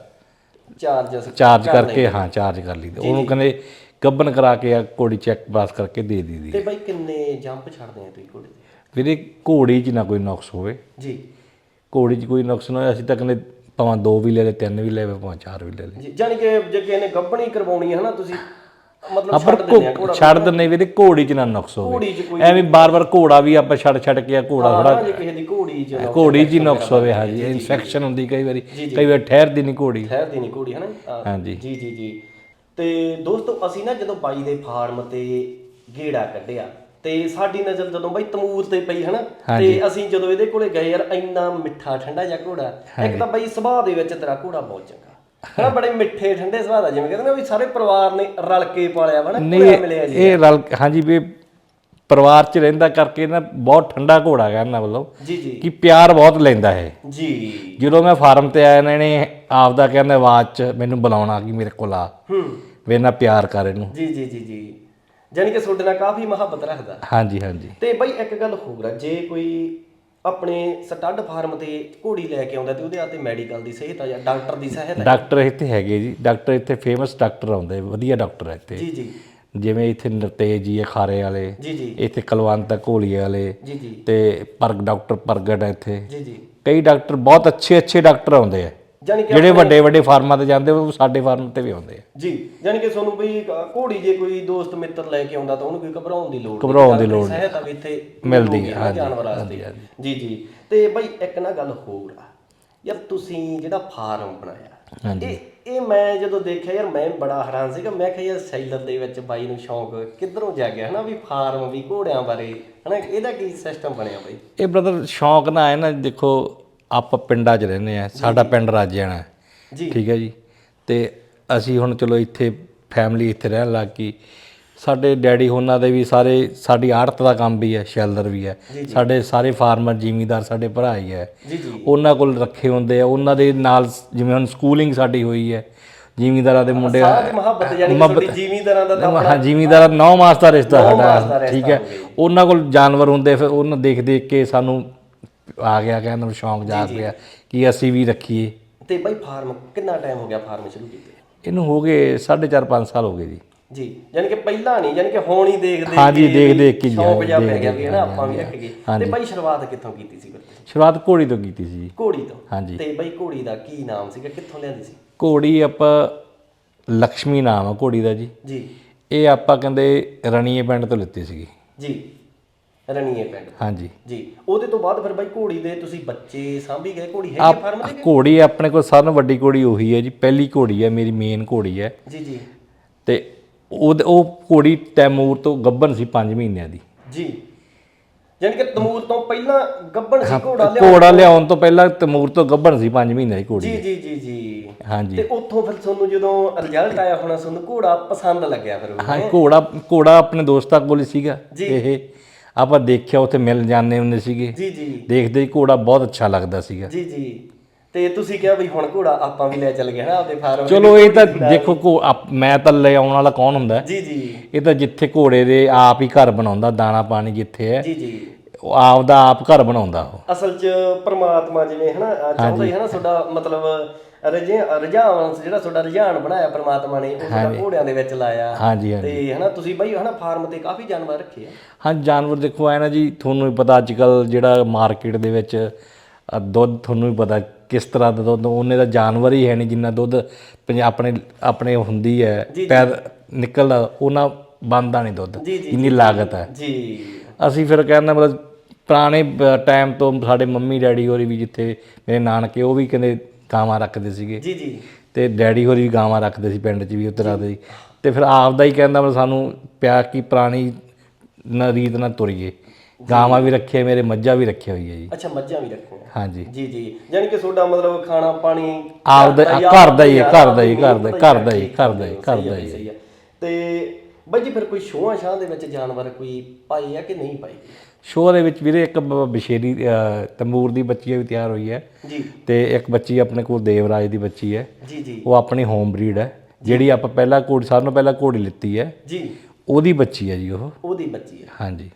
ਚਾਰਜਸ ਚਾਰਜ ਕਰਕੇ ਹਾਂ ਚਾਰਜ ਕਰ ਲਈਦਾ। ਉਹਨੂੰ ਕਹਿੰਦੇ ਗੱਬਨ ਕਰਾ ਕੇ ਆ ਘੋੜੀ ਚੈੱਕ ਪਾਸ ਕਰਕੇ ਦੇ ਦਈਦੀ। ਤੇ ਬਾਈ ਕਿੰਨੇ ਜੰਪ ਛੱਡਦੇ ਆ ਤੁਸੀਂ ਦੇ ਵੀਰੇ ਘੋੜੀ 'ਚ ਨਾ ਕੋਈ ਨੁਕਸ ਹੋਵੇ। ਜੀ। ਘੋੜੀ 'ਚ ਕੋਈ ਨੁਕਸ ਨਾ ਹੋਏ ਅਸੀਂ ਤਾਂ ਕਹਿੰਦੇ ਭਾਵੇਂ ਦੋ ਵੀ ਲੈ ਲੈ ਤਿੰਨ ਵੀ ਲੈ ਲੈ ਭਾਵੇਂ ਚਾਰ ਵੀ ਲੈ ਲੈ ਜੀ ਜਾਨੀ ਕਿ ਜੇ ਕਿਸੇ ਨੇ ਗੱਭਣੀ ਕਰਵਾਉਣੀ ਹੈ ਹਨਾ ਤੁਸੀਂ ਮਤਲਬ ਆਪਾਂ ਛੱਡ ਦਿੰਦੇ ਆ ਘੋੜਾ ਛੱਡ ਦਿੰਦੇ ਵੀਰੇ ਘੋੜੀ 'ਚ ਨਾ ਨੁਕਸ ਹੋਵੇ। ਘੋੜੀ 'ਚ ਕੋਈ ਐਵੇਂ ਬਾਰ-ਬਾਰ ਘੋੜਾ ਵੀ ਆਪਾਂ ਛੱਡ ਛੱਡ ਕੇ ਆ ਘੋੜਾ ਥੋੜਾ ਜੇ ਕਿਸੇ ਦੀ ਘੋੜੀ ਚ ਨਾ ਘੋੜੀ ਹੀ ਨੁਕਸ ਹੋਵੇ ਹਾਂਜੀ ਇਨਫੈਕਸ਼ਨ ਹੁੰਦੀ ਕਈ ਵਾਰੀ ਕਈ ਵਾਰ ਠਹਿਰਦੀ ਨਹੀਂ ਘੋੜੀ। ਠਹਿਰਦੀ ਨਹੀਂ ਘੋੜੀ ਹਨਾ? ਹਾਂ। ਹਾਂਜੀ। ਜੀ ਜੀ ਜੀ। ਤੇ ਦੋਸਤੋ ਅਸੀਂ ਨਾ ਜਦੋਂ ਬਾਈ ਦੇ ਫਾਰਮ ਤੇ ਗੇੜਾ ਕੱਢਿਆ ਤੇ ਸਾਡੀ ਨਜ਼ਰ ਜਦੋਂ ਬਾਈ ਤਮੂਰ ਤੇ ਪਈ ਹਨਾ? ਤੇ ਅਸੀਂ ਜਦੋਂ ਇਹਦੇ ਕੋਲੇ ਗਏ ਯਾਰ ਇੰਨਾ ਮਿੱਠਾ ਠੰਡਾ ਜਿਹਾ ਘੋੜਾ ਇੱਕ ਤਾਂ ਬਾਈ ਸੁਭਾਅ ਦੇ ਵਿੱਚ ਤੇਰਾ ਘੋੜਾ ਬਹੁਤ ਚੰਗਾ। ਹਨਾ ਬੜੇ ਮਿੱਠੇ ਠੰਡੇ ਸੁਭਾਅ ਦਾ ਜਿਵੇਂ ਕਹਿੰਦੇ ਨੇ ਵੀ ਸਾਰੇ ਪਰਿਵਾਰ ਨੇ ਰਲ ਕੇ ਪਾਲਿਆ ਵਾ ਨਾ ਘੋੜਾ ਮਿਲਿਆ ਜੀ। ਇਹ ਰਲ ਹਾਂਜੀ ਵੀ ਪਰਿਵਾਰ 'ਚ ਰਹਿੰਦਾ ਕਰਕੇ ਨਾ ਬਹੁਤ ਠੰਡਾ ਘੋੜਾ ਗਾ ਇਹਨਾਂ ਵੱਲੋਂ ਜੀ ਜੀ। ਕਿ ਪਿਆਰ ਬਹੁਤ ਲੈਂਦਾ ਹੈ ਜੀ। ਜਦੋਂ ਮੈਂ ਫਾਰਮ ਤੇ ਆਇਆ ਇਹਨਾਂ ਨੇ ਆਪਦਾ ਕਹਿੰਦਾ ਆਵਾਜ਼ 'ਚ ਮੈਨੂੰ ਬੁਲਾਉਣਾ ਕਿ ਮੇਰੇ ਕੋਲ ਆ। ਹੂੰ। ਮੇਰੇ ਨਾਲ ਪਿਆਰ ਕਰ ਇਹਨੂੰ। ਜੀ ਜੀ ਜੀ ਜੀ। ਜਾਨੀ ਕਿ ਤੁਹਾਡੇ ਨਾਲ ਕਾਫੀ ਮੁਹੱਬਤ ਰੱਖਦਾ। ਹਾਂਜੀ ਹਾਂਜੀ। ਤੇ ਬਈ ਇੱਕ ਗੱਲ ਹੋਰ ਆ ਜੇ ਕੋਈ ਆਪਣੇ ਸਟੱਡ ਫਾਰਮ ਤੇ ਘੋੜੀ ਲੈ ਕੇ ਆਉਂਦਾ ਤੇ ਉਹਦੇ ਹੱਥੇ ਮੈਡੀਕਲ ਦੀ ਸਹਾਇਤਾ ਜਾਂ ਡਾਕਟਰ ਦੀ ਸਹਾਇਤਾ ਡਾਕਟਰ ਇੱਥੇ ਹੈਗੇ ਜੀ। ਡਾਕਟਰ ਇੱਥੇ ਫੇਮਸ ਡਾਕਟਰ ਆਉਂਦੇ। ਵਧੀਆ ਡਾਕਟਰ ਹੈ ਇੱਥੇ। ਜੀ ਜੀ। ਜਿਵੇਂ ਇੱਥੇ ਨਰਤੇਜ ਜੀ ਖਾਰੇ ਵਾਲੇ। ਜੀ ਜੀ। ਇੱਥੇ ਕਲਵੰਤ ਘੋਲੀਏ ਵਾਲੇ। ਜੀ ਜੀ। ਤੇ ਪਰਗ ਡਾਕਟਰ ਪ੍ਰਗਟ ਹੈ ਇੱਥੇ। ਜੀ ਜੀ। ਕਈ ਡਾਕਟਰ ਬਹੁਤ ਅੱਛੇ ਅੱਛੇ ਡਾਕਟਰ ਆਉਂਦੇ ਆ। ਜਾਨੀ ਕਿ ਜਿਹੜੇ ਵੱਡੇ ਵੱਡੇ ਫਾਰਮਾਂ ਤੇ ਜਾਂਦੇ ਉਹ ਸਾਡੇ ਫਾਰਮ ਤੇ ਵੀ ਆਉਂਦੇ ਆ। ਜੀ ਜਾਨੀ ਕਿ ਤੁਹਾਨੂੰ ਬਈ ਘੋੜੀ ਜੇ ਕੋਈ ਦੋਸਤ ਮਿੱਤਰ ਲੈ ਕੇ ਆਉਂਦਾ ਤਾਂ ਉਹਨੂੰ ਕੋਈ ਘਬਰਾਉਣ ਦੀ ਲੋੜ ਨਹੀਂ। ਘਬਰਾਉਣ ਦੀ ਲੋੜ ਸਹਾਇਤਾ ਵੀ ਇੱਥੇ ਮਿਲਦੀ ਨਾ ਜਾਨਵਰ ਵਾਸਤੇ। ਜੀ ਜੀ। ਤੇ ਬਈ ਇੱਕ ਨਾ ਗੱਲ ਹੋਰ ਆ। ਯਾਰ ਤੁਸੀਂ ਜਿਹੜਾ ਫਾਰਮ ਬਣਾਇਆ ਹਾਂਜੀ। ਇਹ ਇਹ ਮੈਂ ਜਦੋਂ ਦੇਖਿਆ ਯਾਰ ਮੈਂ ਬੜਾ ਹੈਰਾਨ ਸੀਗਾ। ਮੈਂ ਕਿਹਾ ਯਾਰ ਸੈਲਰ ਦੇ ਵਿੱਚ ਬਾਈ ਨੂੰ ਸ਼ੌਂਕ ਕਿੱਧਰੋਂ ਜਾਗਿਆ ਹਨਾ ਵੀ ਫਾਰਮ ਵੀ ਘੋੜਿਆਂ ਬਾਰੇ। ਹਨਾ ਇਹਦਾ ਕੀ ਸਿਸਟਮ ਬਣਿਆ ਬਾਈ? ਇਹ ਬ੍ਰਦਰ ਸ਼ੌਂਕ ਨਾ ਹੈ ਨਾ ਦੇਖੋ ਆਪਾਂ ਪਿੰਡਾਂ 'ਚ ਰਹਿੰਦੇ ਆ ਸਾਡਾ ਪਿੰਡ ਰਾਜਿਆਣਾ ਹੈ। ਜੀ। ਠੀਕ ਹੈ ਜੀ? ਤੇ ਅਸੀਂ ਹੁਣ ਚਲੋ ਇੱਥੇ ਫੈਮਿਲੀ ਇੱਥੇ ਰਹਿਣ ਲੱਗ ਗਈ। ਸਾਡੇ ਡੈਡੀ ਹੋਣਾ ਦੇ ਵੀ ਸਾਰੇ ਸਾਡੀ ਆੜਤ ਦਾ ਕੰਮ ਵੀ ਹੈ ਸ਼ੈਲਰ ਵੀ ਹੈ। ਸਾਡੇ ਸਾਰੇ ਫਾਰਮਰ ਜ਼ਿਮੀਂਦਾਰ ਸਾਡੇ ਭਰਾ ਹੀ ਹੈ। ਉਹਨਾਂ ਕੋਲ ਰੱਖੇ ਹੁੰਦੇ ਆ। ਉਹਨਾਂ ਦੇ ਨਾਲ ਜਿਵੇਂ ਹੁਣ ਸਕੂਲਿੰਗ ਸਾਡੀ ਹੋਈ ਹੈ। ਜ਼ਿਮੀਂਦਾਰਾਂ ਦੇ ਮੁੰਡੇ ਮੁਹੱਬਤ ਯਾਨੀ ਕਿ ਜ਼ਿਮੀਂਦਾਰਾਂ ਦਾ ਤਾਂ ਹਾਂ ਜ਼ਿਮੀਂਦਾਰ ਨੌ ਮਾਸ ਦਾ ਰਿਸ਼ਤਾ ਸਾਡਾ ਠੀਕ ਹੈ। ਉਹਨਾਂ ਕੋਲ ਜਾਨਵਰ ਹੁੰਦੇ ਫਿਰ ਉਹਨਾਂ ਦੇਖ ਦੇਖ ਕੇ ਸਾਨੂੰ ਆ ਗਿਆ ਕਹਿੰਦਾ ਨੂੰ ਸ਼ੌਂਕ ਜਾਗ ਪਿਆ ਕਿ ਅਸੀਂ ਵੀ ਰੱਖੀਏ। ਤੇ ਬਾਈ ਫਾਰਮ ਕਿੰਨਾ ਟਾਈਮ ਹੋ ਗਿਆ ਫਾਰਮ ਸ਼ੁਰੂ ਕੀਤੇ? ਇਹਨੂੰ ਹੋ ਗਏ 4.5 5 ਸਾਲ ਹੋ ਗਏ ਜੀ। ਜੀ ਯਾਨੀ ਕਿ ਪਹਿਲਾਂ ਨਹੀਂ ਯਾਨੀ ਕਿ ਹੁਣ ਹੀ ਦੇਖ ਦੇਖ ਹਾਂਜੀ, ਕੇ ਦੇਖ- ਦੇਖ ਕੇ ਜੀ, ਸ਼ੌਂਕ ਦੇਖ- ਪੈ ਗਿਆ ਵੀ ਹਨਾ ਆਪਾਂ ਵੀ ਰੱਖ ਗਏ। ਤੇ ਬਾਈ ਸ਼ੁਰੂਆਤ ਕਿੱਥੋਂ ਕੀਤੀ ਸੀ ਫਿਰ? ਸ਼ੁਰੂਆਤ ਘੋੜੀ ਤੋਂ ਕੀਤੀ ਸੀ ਜੀ। ਘੋੜੀ ਤੋਂ? ਹਾਂਜੀ ਤੇ ਬਾਈ ਘੋੜੀ ਦਾ ਕੀ ਨਾਮ ਸੀਗਾ ਕਿੱਥੋਂ ਲਿਆਂਦੀ ਸੀ? ਘੋੜੀ ਆਪਾਂ ਲక్ష్ਮੀ ਨਾਮ ਆ ਘੋੜੀ ਦਾ ਜੀ। ਜੀ। ਇਹ ਆਪਾਂ ਕਹਿੰਦੇ ਰਣੀਏ ਪਿੰਡ ਤੋਂ ਲਿੱਤੀ ਸੀਗੀ। ਜੀ। ਰਣੀਏ ਪਿੰਡ। ਹਾਂਜੀ। ਜੀ ਉਹਦੇ ਤੋਂ ਬਾਅਦ ਫਿਰ ਬਾਈ ਘੋੜੀ ਦੇ ਤੁਸੀਂ ਬੱਚੇ ਸਾਂਭੀ ਗਏ? ਘੋੜੀ ਹੈਗੀ ਫਾਰਮ ਤੇ ਘੋੜੀ ਆਪਣੇ ਕੋਲ ਸਾਰਿਆਂ ਨਾਲੋਂ ਵੱਡੀ ਘੋੜੀ ਉਹੀ ਹੈ ਜੀ ਪਹਿਲੀ ਘੋੜੀ ਹੈ ਮੇਰੀ ਮੇਨ ਘੋੜੀ ਹੈ। ਜੀ ਜੀ। ਤੇ ਉਹ ਉਹ ਘੋੜੀ ਤੈਮੂਰ ਤੋਂ ਗੱਭਣ ਸੀ 5 ਮਹੀਨਿਆਂ ਦੀ। ਜੀ। ਯਾਨੀ ਕਿ ਤਮੂਰ ਤੋਂ ਪਹਿਲਾਂ ਗੱਬਣ ਸੀ ਘੋੜਾ ਲਿਆ ਘੋੜਾ ਲਿਆਉਣ ਤੋਂ ਪਹਿਲਾਂ ਤੈਮੂਰ ਤੋਂ ਗੱਭਣ ਸੀ 5 ਮਹੀਨਿਆਂ ਦੀ ਘੋੜੀ ਜੀ ਜੀ ਜੀ ਜੀ। ਹਾਂਜੀ। ਤੇ ਉੱਥੋਂ ਫਿਰ ਤੁਹਾਨੂੰ ਜਦੋਂ ਰਿਜ਼ਲਟ ਆਇਆ ਹੋਣਾ ਤੁਹਾਨੂੰ ਘੋੜਾ ਪਸੰਦ ਲੱਗਿਆ ਫਿਰ ਹਾਂ ਘੋੜਾ ਘੋੜਾ ਆਪਣੇ ਦੋਸਤਾਂ ਕੋਲ ਸੀਗਾ ਇਹ ਆਪਾਂ ਦੇਖਿਆ ਉੱਥੇ ਮਿਲ ਜਾਂਦੇ ਹੁੰਦੇ ਸੀਗੇ। ਜੀ ਜੀ। ਦੇਖਦੇ ਹੀ ਘੋੜਾ ਬਹੁਤ ਅੱਛਾ ਲੱਗਦਾ ਸੀਗਾ। ਜੀ ਜੀ। ਤੇ ਤੁਸੀਂ ਕਿਹਾ ਵੀ ਹੁਣ ਘੋੜਾ ਆਪਾਂ ਵੀ ਲੈ ਚੱਲ ਗਏ ਨਾ ਆਪਦੇ ਫਾਰਮ ਚਲੋ ਇਹ ਤਾਂ ਦੇਖੋ ਆਪ- ਮੈਂ ਤਾਂ ਲੈ ਆਉਣ ਵਾਲਾ ਕੌਣ ਹੁੰਦਾ? ਜੀ ਜੀ। ਇਹ ਤਾਂ ਜਿੱਥੇ ਘੋੜੇ ਦੇ ਆਪ ਹੀ ਘਰ ਬਣਾਉਂਦਾ ਦਾਣਾ ਪਾਣੀ ਜਿੱਥੇ ਹੈ। ਜੀ ਜੀ। ਉਹ ਆਪ ਦਾ ਆਪ ਘਰ ਬਣਾਉਂਦਾ ਉਹ। ਅਸਲ 'ਚ ਪ੍ਰਮਾਤਮਾ ਜਿਵੇਂ ਹਨਾ ਚਾਹੁੰਦਾ ਹੀ ਹਨਾ ਤੁਹਾਡਾ ਮਤਲਬ ਰਜਾ ਰਜਾਨ ਜਿਹੜਾ ਤੁਹਾਡਾ ਰੁਝਾਨ ਬਣਾਇਆ ਪ੍ਰਮਾਤਮਾ ਨੇ ਉਹ ਤੁਹਾਡਾ ਘੋੜਿਆਂ ਦੇ ਵਿੱਚ ਲਾਇਆ। ਹਾਂਜੀ ਹਾਂਜੀ। ਤੇ ਹਨਾ ਤੁਸੀਂ ਬਾਈ ਹਨਾ ਫਾਰਮ ਤੇ ਕਾਫੀ ਜਾਨਵਰ ਰੱਖੇ ਆ। ਹਾਂ ਜਾਨਵਰ ਦੇਖੋ ਐ ਨਾ ਜੀ ਤੁਹਾਨੂੰ ਵੀ ਪਤਾ ਅੱਜ ਕੱਲ ਜਿਹੜਾ ਮਾਰਕੀਟ ਦੇ ਵਿੱਚ ਦੁੱਧ ਤੁਹਾਨੂੰ ਵੀ ਪਤਾ ਕਿਸ ਤਰ੍ਹਾਂ ਦਾ ਦੁੱਧ ਉਹਨੇ ਦਾ ਜਾਨਵਰ ਹੀ ਹੈ ਨਹੀਂ ਜਿੰਨਾ ਦੁੱਧ ਆਪਣੇ ਆਪਣੇ ਹੁੰਦੀ ਹੈ ਪੈਦ ਨਿਕਲਦਾ ਉਹਨਾਂ ਬੰਦਾ ਨਹੀਂ ਦੁੱਧ ਇੰਨੀ ਲਾਗਤ ਹੈ। ਜੀ। ਅਸੀਂ ਫਿਰ ਕਹਿੰਦਾ ਮਤਲਬ ਪੁਰਾਣੇ ਟਾਈਮ ਤੋਂ ਸਾਡੇ ਮੰਮੀ ਡੈਡੀ ਹੋਰੀ ਵੀ ਜਿੱਥੇ ਮੇਰੇ ਨਾਨਕੇ ਉਹ ਵੀ ਕਹਿੰਦੇ ਗਾਵਾਂ ਰੱਖਦੇ ਸੀਗੇ। ਜੀ ਜੀ। ਤੇ ਡੈਡੀ ਹੋਰੀ ਵੀ ਗਾਵਾਂ ਰੱਖਦੇ ਸੀ ਪਿੰਡ 'ਚ ਵੀ ਉਸ ਤਰ੍ਹਾਂ ਦੇ। ਹੀ। ਤੇ ਫਿਰ ਆਪ ਦਾ ਹੀ ਕਹਿੰਦਾ ਮਤਲਬ ਸਾਨੂੰ ਪਿਆ ਕਿ ਪੁਰਾਣੀ ਨ ਰੀਤ ਨਾਲ ਤੁਰੀਏ। ਗਾਵਾਂ ਵੀ ਰੱਖੀਆਂ ਮੇਰੇ ਮੱਝਾਂ ਵੀ ਰੱਖੀਆਂ ਹੋਈ ਹੈ ਜੀ। ਅੱਛਾ ਮੱਝਾਂ ਵੀ ਰੱਖੀਆਂ। ਹਾਂਜੀ। ਜੀ ਜੀ। ਯਾਨੀ ਕਿ ਤੁਹਾਡਾ ਮਤਲਬ ਖਾਣਾ ਪਾਣੀ ਆਪ ਦਾ ਘਰ ਦਾ ਹੀ ਹੈ ਘਰ ਦਾ ਹੀ ਘਰ ਦਾ ਘਰ ਦਾ ਹੀ ਘਰ ਦਾ ਹੀ ਘਰ ਦਾ ਹੈ। ਤੇ ਬਾਈ ਜੀ ਫਿਰ ਕੋਈ ਸ਼ੋਆਂ ਸ਼ਾਂ ਦੇ ਵਿੱਚ ਜਾਨਵਰ ਕੋਈ ਪਾਏ ਆ ਕਿ ਨਹੀਂ ਪਾਏ ਸ਼ੋਅ ਦੇ ਵਿੱਚ ਵੀਰੇ ਇੱਕ ਬ- ਬਸ਼ੇਰੀ ਅ, ਤੰਬੂਰ ਦੀ ਬੱਚੀ ਵੀ ਤਿਆਰ ਹੋਈ ਹੈ। ਜੀ। ਤੇ ਇੱਕ ਬੱਚੀ ਆਪਣੇ ਕੋਲ ਦੇਵਰਾਜ ਦੀ ਬੱਚੀ ਹੈ। ਜੀ ਜੀ। ਉਹ ਆਪਣੀ ਹੋਮ ਬਰੀਡ ਹੈ। ਜਿਹੜੀ ਆਪਾਂ ਪਹਿਲਾਂ ਘੋੜੀ ਸਾਰਿਆਂ ਨੂੰ ਪਹਿਲਾਂ ਘੋੜੀ ਲਿੱਤੀ ਹੈ। ਜੀ। ਉਹਦੀ ਬੱਚੀ ਹੈ ਜੀ ਉਹ। ਉਹਦੀ ਬੱਚੀ ਆ ਹਾਂਜੀ।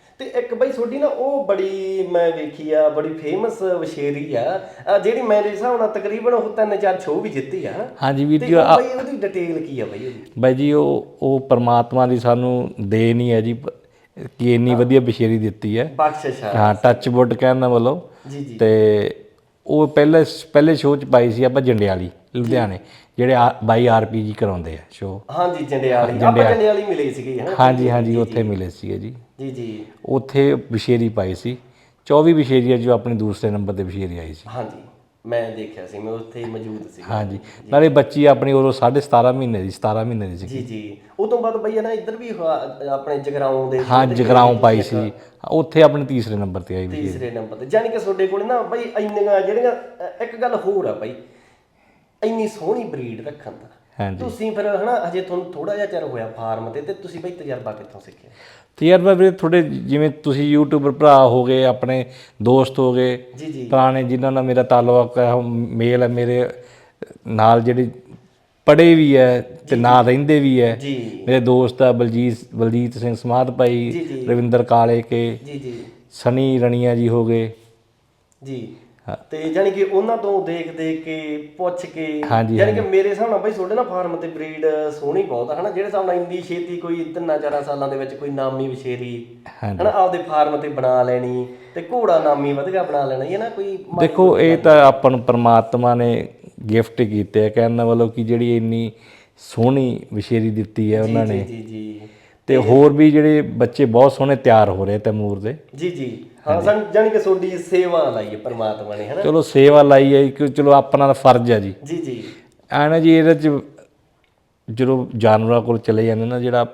ਤੁਹਾਡੀ ਨਾ ਉਹ ਬੜੀ ਮੈਂ ਵੇਖੀ ਆ ਬੜੀ ਫੇਮਸ ਵਸ਼ੇਰੀ ਆ। ਜਿਹੜੀ ਮੇਰੇ ਹਿਸਾਬ ਨਾਲ ਤਕਰੀਬਨ ਉਹ ਤਿੰਨ ਚਾਰ ਸ਼ੋਅ ਵੀ ਜਿੱਤੀ ਆ। ਹਾਂਜੀ ਵੀਰ ਤੇ ਜੀ ਉਹ ਬਈ ਉਹਦੀ ਡਿਟੇਲ ਕੀ ਆ ਬਈ ਉਹਦੀ? ਬਾਈ ਜੀ ਉਹ ਉਹ ਪਰਮਾਤਮਾ ਦੀ ਸਾਨੂੰ ਦੇਣ ਹੀ ਹੈ ਜੀ ਪ- ਕਿ ਇੰਨੀ ਵਧੀਆ ਬਸ਼ੇਰੀ ਦਿੱਤੀ ਹੈ। ਬਖਸ਼ਿਸ਼ ਆ। ਹਾਂ ਟੱਚ ਵੁੱਡ ਕਹਿਣ ਦਾ ਮਤਲਬ। ਜੀ ਜੀ। ਤੇ ਉਹ ਪਹਿਲੇ ਪਹਿਲੇ ਸ਼ੋਅ ਚ ਪਾਈ ਸੀ ਆਪਾਂ ਜੰਡਿਆਲੀ। ਲੁਧਿਆਣੇ ਜਿਹੜੇ ਬਾਈ ਆਰਪੀਜੀ ਕਰਾਉਂਦੇ ਆ ਸ਼ੋਅ ਹਾਂਜੀ ਜੰਡਿਆਲੀ। ਆਪਾਂ ਜੰਡਿਆਲੀ। ਮਿਲੇ ਸੀਗੇ ਹਨਾ ਹਾਂਜੀ ਹਾਂਜੀ ਉੱਥੇ ਮਿਲੇ ਸੀਗੇ ਜੀ। ਜੀ ਜੀ। ਉੱਥੇ ਬਸ਼ੇਰੀ ਪਾਈ ਸੀ। 24 ਬਸ਼ੇਰੀਆਂ ਜੋ ਆਪਣੀ ਦੂਸਰੇ ਨੰਬਰ ਤੇ ਬਸ਼ੇਰੀ ਆਈ ਸੀ। ਹਾਂਜੀ ਮੈਂ ਦੇਖਿਆ ਸੀ ਮੈਂ ਉੱਥੇ ਹੀ ਮੌਜੂਦ ਸੀ। ਹਾਂਜੀ ਨਾਲੇ ਬੱਚੀ ਆਪਣੀ ਉਦੋਂ 17.5 ਮਹੀਨੇ ਦੀ 17 ਮਹੀਨੇ ਦੀ ਸੀ ਜੀ ਜੀ। ਉਹ ਤੋਂ ਬਾਅਦ ਬਈ ਨਾ ਇੱਧਰ ਵੀ ਹੋਇਆ, ਆਪਣੇ ਜਗਰਾਉਂ ਦੇ ਹਾਂ ਜਗਰਾਉਂ ਪਾਈ ਸੀ। ਉੱਥੇ ਆਪਣੇ ਤੀਸਰੇ ਨੰਬਰ ਤੇ ਆਈ ਬਸ਼ੇਰੀ। ਤੀਸਰੇ ਨੰਬਰ ਤੇ। ਜਾਨੀ ਕਿ ਤੁਹਾਡੇ ਕੋਲ ਨਾ ਬਈ ਇੰਨੀਆਂ ਜਿਹੜੀਆਂ ਅ, ਇੱਕ ਗੱਲ ਹੋਰ ਆ ਬਈ। ਇੰਨੀ ਸੋਹਣੀ ਬਰੀਡ ਰੱਖਣ ਦਾ। ਹਾਂਜੀ। ਤੁਸੀਂ ਫਿਰ ਹਨਾ ਹਜੇ ਤੁਹਾਨੂੰ ਥੋੜਾ ਜਿਹਾ ਚਿਰ ਹੋਇਆ ਫਾਰਮ ਤੇ ਤੇ ਤੁਸੀਂ ਬਈ ਤਜਰਬਾ ਕਿੱਥੋਂ ਸਿੱਖਿਆ? ਤਜਰਬਾ ਵੀਰੇ ਥੋੜੇ ਜਿਵੇਂ ਤੁਸੀਂ ਯੂਟਿਊਬਰ ਭਰਾ ਹੋ ਗਏ ਆਪਣੇ ਦੋਸਤ ਹੋ ਗਏ ਜੀ ਜੀ। ਪੁਰਾਣੇ ਜਿਨ੍ਹਾਂ ਨਾਲ ਮੇਰਾ ਤਾਲੁਕ ਹੈ ਮੇਲ ਹੈ ਮੇਰੇ ਨਾਲ ਜਿਹੜੇ ਪੜੇ ਵੀ ਹੈ ਤੇ ਨਾਲ ਰਹਿੰਦੇ ਵੀ ਹੈ। ਮੇਰੇ ਦੋਸਤ ਆ ਬਲਜੀਤ ਬਲਜੀਤ ਸਿੰਘ ਸਮਾਧ ਭਾਈ। ਰਵਿੰਦਰ ਕਾਲੇ ਕੇ ਜੀ ਜੀ। ਸਨੀ ਰਣੀਆ ਜੀ ਹੋ ਗਏ। ਜੀ। ਤੇ ਜਾਨੀ ਕਿ ਉਹਨਾਂ ਤੋਂ ਦੇਖ ਦੇਖ ਕੇ ਪੁੱਛ ਕੇ ਜਾਨੀ ਕਿ ਮੇਰੇ ਹਿਸਾਬ ਨਾਲ ਬਈ ਤੁਹਾਡੇ ਨਾ ਫਾਰਮ ਤੇ ਬਰੀਡ ਸੋਹਣੀ ਬਹੁਤ ਆ ਹਨਾ? ਜਿਹੜੇ ਹਿਸਾਬ ਨਾਲ ਇੰਦੀ ਛੇਤੀ ਕੋਈ ਤਿੰਨਾਂ ਚਾਰਾਂ ਸਾਲਾਂ ਦੇ ਵਿੱਚ ਕੋਈ ਨਾਮੀ ਵਿਸ਼ੇਰੀ। ਹਨਾ? ਆਪਦੇ ਫਾਰਮ ਤੇ ਬਣਾ ਲੈਣੀ ਤੇ ਘੋੜਾ ਨਾਮੀ ਵਧੀਆ ਬਣਾ ਲੈਣਾ ਇਹ ਨਾ ਕੋਈ ਦੇਖੋ ਇਹ ਤਾਂ ਆਪਾਂ ਨੂੰ ਪ੍ਰਮਾਤਮਾ ਨੇ ਗਿਫਟ ਕੀਤੇ ਕਹਿਣ ਦਾ ਮਤਲਬ ਕਿ ਜਿਹੜੀ ਇੰਨੀ ਸੋਹਣੀ ਵਿਸ਼ੇਰੀ ਦਿੱਤੀ ਹੈ ਉਹਨਾਂ ਨੇ। ਜੀ ਜੀ। ਤੇ ਹੋਰ ਵੀ ਜਿਹੜੇ ਬੱਚੇ ਬਹੁਤ ਸੋਹਣੇ ਤਿਆਰ ਹੋ ਰਹੇ ਤੈਮੂਰ ਦੇ। ਜੀ ਜੀ। ਹਾਂ ਸਨ ਜਾਨੀ ਕਿ ਤੁਹਾਡੀ ਸੇਵਾ ਲਾਈ ਹੈ ਪ੍ਰਮਾਤਮਾ ਨੇ ਹਨਾ? ਚਲੋ ਸੇਵਾ ਲਾਈ ਹੈ ਕਿ ਚਲੋ ਆਪਣਾ ਫਰਜ਼ ਹੈ ਜੀ। ਜੀ ਜੀ। ਨਾ ਜੀ ਇਹਦੇ ਚ ਜਦੋਂ ਜਾਨਵਰਾਂ ਕੋਲ ਚਲੇ ਜਾਂਦੇ ਨਾ ਜਿਹੜਾ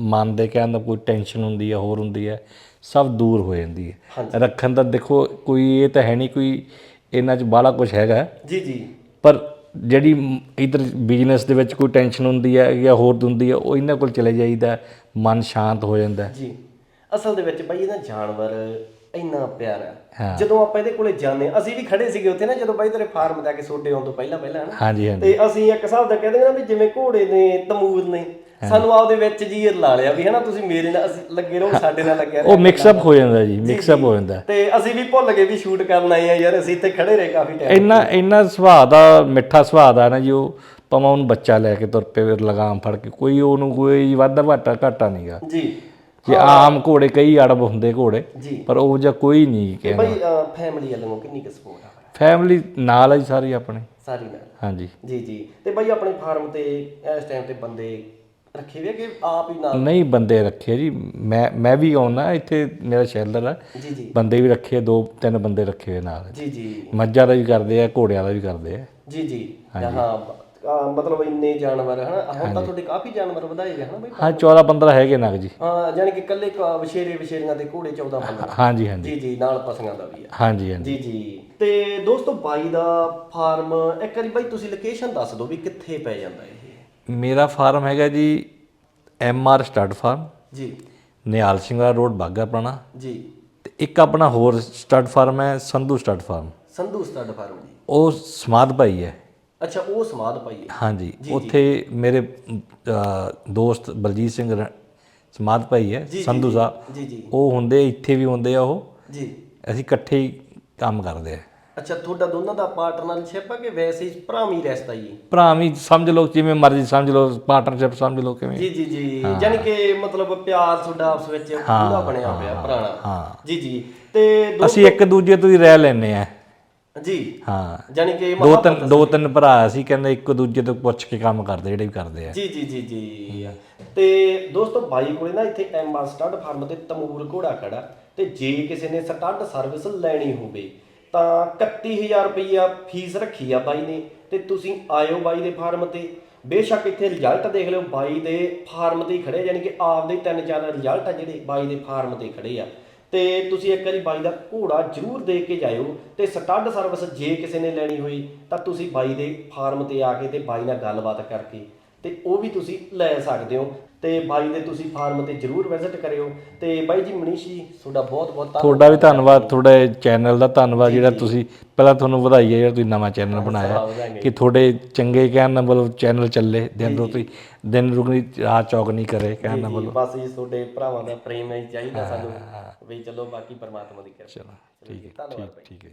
ਮਨ ਦੇ ਕਹਿਣ ਦਾ ਕੋਈ ਟੈਨਸ਼ਨ ਹੁੰਦੀ ਹੈ ਹੋਰ ਹੁੰਦੀ ਹੈ ਸਭ ਦੂਰ ਹੋ ਜਾਂਦੀ ਹੈ। ਰੱਖਣ ਦਾ ਦੇਖੋ ਕੋਈ ਇਹ ਤਾਂ ਹੈ ਨਹੀਂ ਕੋਈ ਇਹਨਾਂ ਚ ਬਾਹਲਾ ਕੁਝ ਹੈਗਾ। ਜੀ ਜੀ। ਪਰ ਜਿਹੜੀ ਇਧਰ ਬਿਜ਼ਨਸ ਦੇ ਵਿੱਚ ਕੋਈ ਟੈਨਸ਼ਨ ਹੁੰਦੀ ਹੈ ਜਾਂ ਹੋਰ ਹੁੰਦੀ ਹੈ ਉਹ ਇਹਨਾਂ ਕੋਲ ਚਲੇ ਜਾਈਦਾ ਮਨ ਸ਼ਾਂਤ ਹੋ ਜਾਂਦਾ। ਜੀ ਅਸਲ ਦੇ ਵਿੱਚ ਬਈ ਇਹਦਾ ਜਾਨਵਰ ਇੰਨਾ ਪਿਆਰਾ। ਜਦੋਂ ਆਪਾਂ ਇਹਦੇ ਕੋਲੇ ਜਾਂਦੇ ਅਸੀਂ ਵੀ ਖੜੇ ਸੀਗੇ ਉੱਥੇ ਨਾ ਜਦੋਂ ਬਾਈ ਤੇਰੇ ਫਾਰਮ ਆ ਕੇ ਸੋਡੇ ਆਉਣ ਤੋਂ ਪਹਿਲਾਂ ਪਹਿਲਾਂ ਹਾਂਜੀ ਹਾਂਜੀ ਤੇ ਅਸੀਂ ਇੱਕ ਹਿਸਾਬ ਦਾ ਕਹਿੰਦੇ ਨਾ ਵੀ ਜਿਵੇਂ ਘੋੜੇ ਨੇ ਤਮੂਰ ਨੇ ਸਾਨੂੰ ਆਪਦੇ ਵਿੱਚ ਜੀ ਲਾ ਲਿਆ ਵੀ ਹਨਾ ਤੁਸੀਂ ਮੇਰੇ ਨਾਲ ਅਸੀਂ ਲੱਗੇ ਰਹੋ ਸਾਡੇ ਨਾਲ ਲੱਗਿਆ ਉਹ ਮਿਕਸ ਅਪ ਹੋ ਜਾਂਦਾ ਜੀ ਮਿਕਸ ਅਪ ਹੋ ਜਾਂਦਾ। ਤੇ ਅਸੀਂ ਵੀ ਭੁੱਲ ਗਏ ਵੀ ਸ਼ੂਟ ਕਰਨ ਆਏ ਆ ਯਾਰ ਅਸੀਂ ਇੱਥੇ ਖੜੇ ਰਹੇ ਕਾਫੀ ਟਾਈਮ ਇੰਨਾ ਇੰਨਾ ਸੁਭਾਅ ਦਾ ਮਿੱਠਾ ਸੁਭਾਅ ਦਾ ਨਾ ਜੀ ਉਹ ਭਾਵੇਂ ਉਹਨੂੰ ਬੱਚਾ ਲੈ ਕੇ ਤੁਰ ਪਏ ਫਿਰ ਲਗਾਮ ਫੜ ਕੇ ਕੋਈ ਉਹਨੂੰ ਕੋਈ ਵਾਧਾ ਘਾਟਾ ਘਾਟਾ ਨਹੀਂਗਾ ਜੀ। ਜੇ ਆਮ ਘੋੜੇ ਕਈ ਅੜਬ ਹੁੰਦੇ ਘੋੜੇ ਪਰ ਉਹ ਜਿਹਾ ਕੋਈ ਨਹੀਂ ਕਹਿੰਦਾ। ਬਈ ਫੈਮਿਲੀ ਵੱਲੋਂ ਕਿੰਨੀ ਕੁ ਸਪੋਰਟ ਆ? ਫੈਮਿਲੀ ਨਾਲ ਆ ਜੀ ਸਾਰੀ ਆਪਣੇ। ਸਾਰੀ ਨਾਲ। ਹਾਂਜੀ। ਜੀ ਜੀ। ਤੇ ਬਾਈ ਆਪਣੇ ਫਾਰਮ ਤੇ ਇਸ ਟਾਈਮ ਤੇ ਬੰਦੇ ਰੱਖੇ ਵੇ ਕਿ ਆਪ ਹੀ ਨਾਲ? ਨਹੀਂ ਬੰਦੇ ਰੱਖੇ ਜੀ। ਮੈਂ ਮੈਂ ਵੀ ਆਉਣਾ ਇੱਥੇ ਮੇਰਾ ਸ਼ੈਲਰ ਹੈ ਜੀ ਜੀ। ਬੰਦੇ ਵੀ ਰੱਖੇ ਆ, ਦੋ ਤਿੰਨ ਬੰਦੇ ਰੱਖੇ ਹੋਏ ਨਾਲ। ਜੀ ਜੀ। ਮੱਝਾਂ ਦਾ ਵੀ ਕਰਦੇ ਆ ਘੋੜਿਆਂ ਦਾ ਵੀ ਕਰਦੇ ਆ। ਜੀ ਜੀ। ਹਾਂ ਆ, ਮਤਲਬ ਇੰਨੇ ਜਾਨਵਰ ਹਨਾ? ਹੁਣ ਤਾਂ ਤੁਹਾਡੇ ਕਾਫੀ ਜਾਨਵਰ ਵਧਾਏ ਗਏ ਹਨਾ ਬਈ? ਹਾਂ 14 15 ਹੈਗੇ ਨਗ ਜੀ। ਹਾਂ ਯਾਨੀ ਕਿ ਇਕੱਲੇ ਕ- ਵਿਸ਼ੇਰੇ ਵਿਸ਼ੇਰੀਆਂ ਦੇ ਘੋੜੇ 14 15 ਹਾਂਜੀ ਹਾਂਜੀ। ਜੀ ਜੀ ਨਾਲ ਪਸੀਆਂ ਦਾ ਵੀ ਆ। ਹਾਂਜੀ ਹਾਂਜੀ। ਜੀ ਜੀ। ਤੇ ਦੋਸਤੋ ਬਾਈ ਦਾ ਫਾਰਮ ਇੱਕ ਵਾਰੀ ਬਾਈ ਤੁਸੀਂ ਲੋਕੇਸ਼ਨ ਦੱਸ ਦਿਓ ਵੀ ਕਿੱਥੇ ਪੈ ਜਾਂਦਾ ਇਹ। ਮੇਰਾ ਫਾਰਮ ਹੈਗਾ ਜੀ ਐਮ ਆਰ ਸਟੱਡ ਫਾਰਮ। ਜੀ। ਨਿਹਾਲ ਸਿੰਘਾ ਰੋਡ ਬਾਗਾ ਪੁਰਾਣਾ। ਜੀ। ਤੇ ਇੱਕ ਆਪਣਾ ਹੋਰ ਸਟੱਡ ਫਾਰਮ ਹੈ Sandhu stud farm. Sandhu stud farm ji. ਉਹ ਸਮਾਧ ਭਾਈ ਹੈ। ਅੱਛਾ ਉਹ ਸਮਾਦ ਪਾਈ ਹੈ। ਹਾਂਜੀ ਉੱਥੇ ਮੇਰੇ ਦੋਸਤ ਬਲਜੀਤ ਸਿੰਘ ਸਮਾਧ ਭਾਈ ਹੈ ਸੰਧੂ ਸਾਹਿਬ। ਜੀ ਜੀ। ਉਹ ਹੁੰਦੇ ਇੱਥੇ ਵੀ ਹੁੰਦੇ ਆ ਉਹ। ਜੀ। ਅਸੀਂ ਇਕੱਠੇ ਹੀ ਕੰਮ ਕਰਦੇ ਆ। ਅੱਛਾ ਤੁਹਾਡਾ ਦੋਨਾਂ ਦਾ ਪਾਰਟਨਰਸ਼ਿਪ ਹੈ ਕਿ ਵੈਸੇ ਹੀ ਭਰਾਵੀਂ ਰਿਸ਼ਤਾ ਜੀ ਭਰਾ ਵੀ ਸਮਝ ਲਓ ਜਿਵੇਂ ਮਰਜ਼ੀ ਸਮਝ ਲਓ ਪਾਰਟਨਰਸ਼ਿਪ ਸਮਝ ਲਓ ਕਿਵੇਂ। ਜੀ ਜੀ ਜੀ। ਯਾਨੀ ਕਿ ਮਤਲਬ ਪਿਆਰ ਤੁਹਾਡਾ ਆਪਸ ਵਿੱਚ ਪੂਰਾ ਬਣਿਆ ਹੋਇਆ ਪੁਰਾਣਾ। ਹਾਂ। ਜੀ ਜੀ। ਤੇ ਅਸੀਂ ਇੱਕ ਦੂਜੇ ਤੋਂ ਹੀ ਰਹਿ ਲੈਨੇ ਆ ਜੀ। ਹਾਂ। ਯਾਨੀ ਕਿ ਦੋ ਤਿੰਨ ਦੋ ਤਿੰਨ ਭਰਾ ਅਸੀਂ ਕਹਿੰਦੇ ਇੱਕ ਦੂਜੇ ਤੋਂ ਪੁੱਛ ਕੇ ਕੰਮ ਕਰਦੇ ਜਿਹੜੇ ਵੀ ਕਰਦੇ ਆ। ਜੀ ਜੀ ਜੀ ਜੀ। ਤੇ ਦੋਸਤੋ ਬਾਈ ਕੋਲੇ ਨਾ ਇੱਥੇ ਐਮ ਆਰ ਸਟੱਡ ਫਾਰਮ ਤੇ ਤਮੂਰ ਘੋੜਾ ਖੜਾ। ਤੇ ਜੇ ਕਿਸੇ ਨੇ ਸਟੱਡ ਸਰਵਿਸ ਲੈਣੀ ਹੋਵੇ ਤਾਂ 31000 ਰੁਪਈਆ ਫੀਸ ਰੱਖੀ ਆ ਬਾਈ ਨੇ ਤੇ ਤੁਸੀਂ ਆਇਓ ਬਾਈ ਦੇ ਫਾਰਮ ਤੇ। ਬੇਸ਼ੱਕ ਇੱਥੇ ਰਿਜ਼ਲਟ ਦੇਖ ਲਿਓ, ਬਾਈ ਦੇ ਫਾਰਮ ਤੇ ਹੀ ਖੜੇ ਯਾਨੀ ਕਿ ਆਪਦੇ ਹੀ ਤਿੰਨ ਚਾਰ ਰਿਜ਼ਲਟ ਆ ਜਿਹੜੇ ਬਾਈ ਦੇ ਫਾਰਮ ਤੇ ਖੜੇ ਆ। ਤੇ ਤੁਸੀਂ ਇੱਕ ਵਾਰੀ ਬਾਈ ਦਾ ਘੋੜਾ ਜ਼ਰੂਰ ਦੇਖ ਕੇ ਜਾਇਓ ਤੇ ਸਟੱਡ ਸਰਵਿਸ ਜੇ ਕਿਸੇ ਨੇ ਲੈਣੀ ਹੋਈ ਤਾਂ ਤੁਸੀਂ ਬਾਈ ਦੇ ਫਾਰਮ ਤੇ ਆ ਕੇ ਤੇ ਬਾਈ ਨਾਲ ਗੱਲਬਾਤ ਕਰਕੇ ਤੇ ਉਹ ਵੀ ਤੁਸੀਂ ਲੈ ਸਕਦੇ ਹੋ ਤੇ ਬਾਈ ਦੇ ਤੁਸੀਂ ਫਾਰਮ ਤੇ ਜਰੂਰ ਵਿਜ਼ਿਟ ਕਰਿਓ ਤੇ ਬਾਈ ਜੀ ਮਨੀਸ਼ ਜੀ ਤੁਹਾਡਾ ਬਹੁਤ ਬਹੁਤ ਧੰਨਵਾਦ। ਤੁਹਾਡਾ ਵੀ ਧੰਨਵਾਦ ਤੁਹਾਡੇ ਚੈਨਲ ਦਾ ਧੰਨਵਾਦ ਜਿਹੜਾ ਤੁਸੀਂ ਪਹਿਲਾਂ ਤੁਹਾਨੂੰ ਵਧਾਈ ਹੈ ਜਿਹੜਾ ਤੁਸੀਂ ਨਵਾਂ ਚੈਨਲ ਬਣਾਇਆ। ਕਿ ਤੁਹਾਡੇ ਚੰਗੇ ਕਹਿਣ ਨਾਲ ਮਤਲਬ ਚੈਨਲ ਚੱਲੇ ਦਿਨ ਰੋਤੀ ਦਿਨ ਰੁਕਣੀ ਰਾਤ ਚੌਕ ਨਹੀਂ ਕਰੇ ਕਹਿਣ ਨਾਲ ਜੀ, ਬਸ ਜੀ ਤੁਹਾਡੇ ਭਰਾਵਾਂ ਦਾ ਪ੍ਰੇਮ ਹੀ ਚਾਹੀਦਾ ਸਾਨੂੰ। ਵੀ ਚਲੋ ਬਾਕੀ ਪਰਮਾਤਮਾ ਦੀ ਕਿਰਪਾ। ਠੀਕ ਹੈ ਠੀਕ ਹੈ।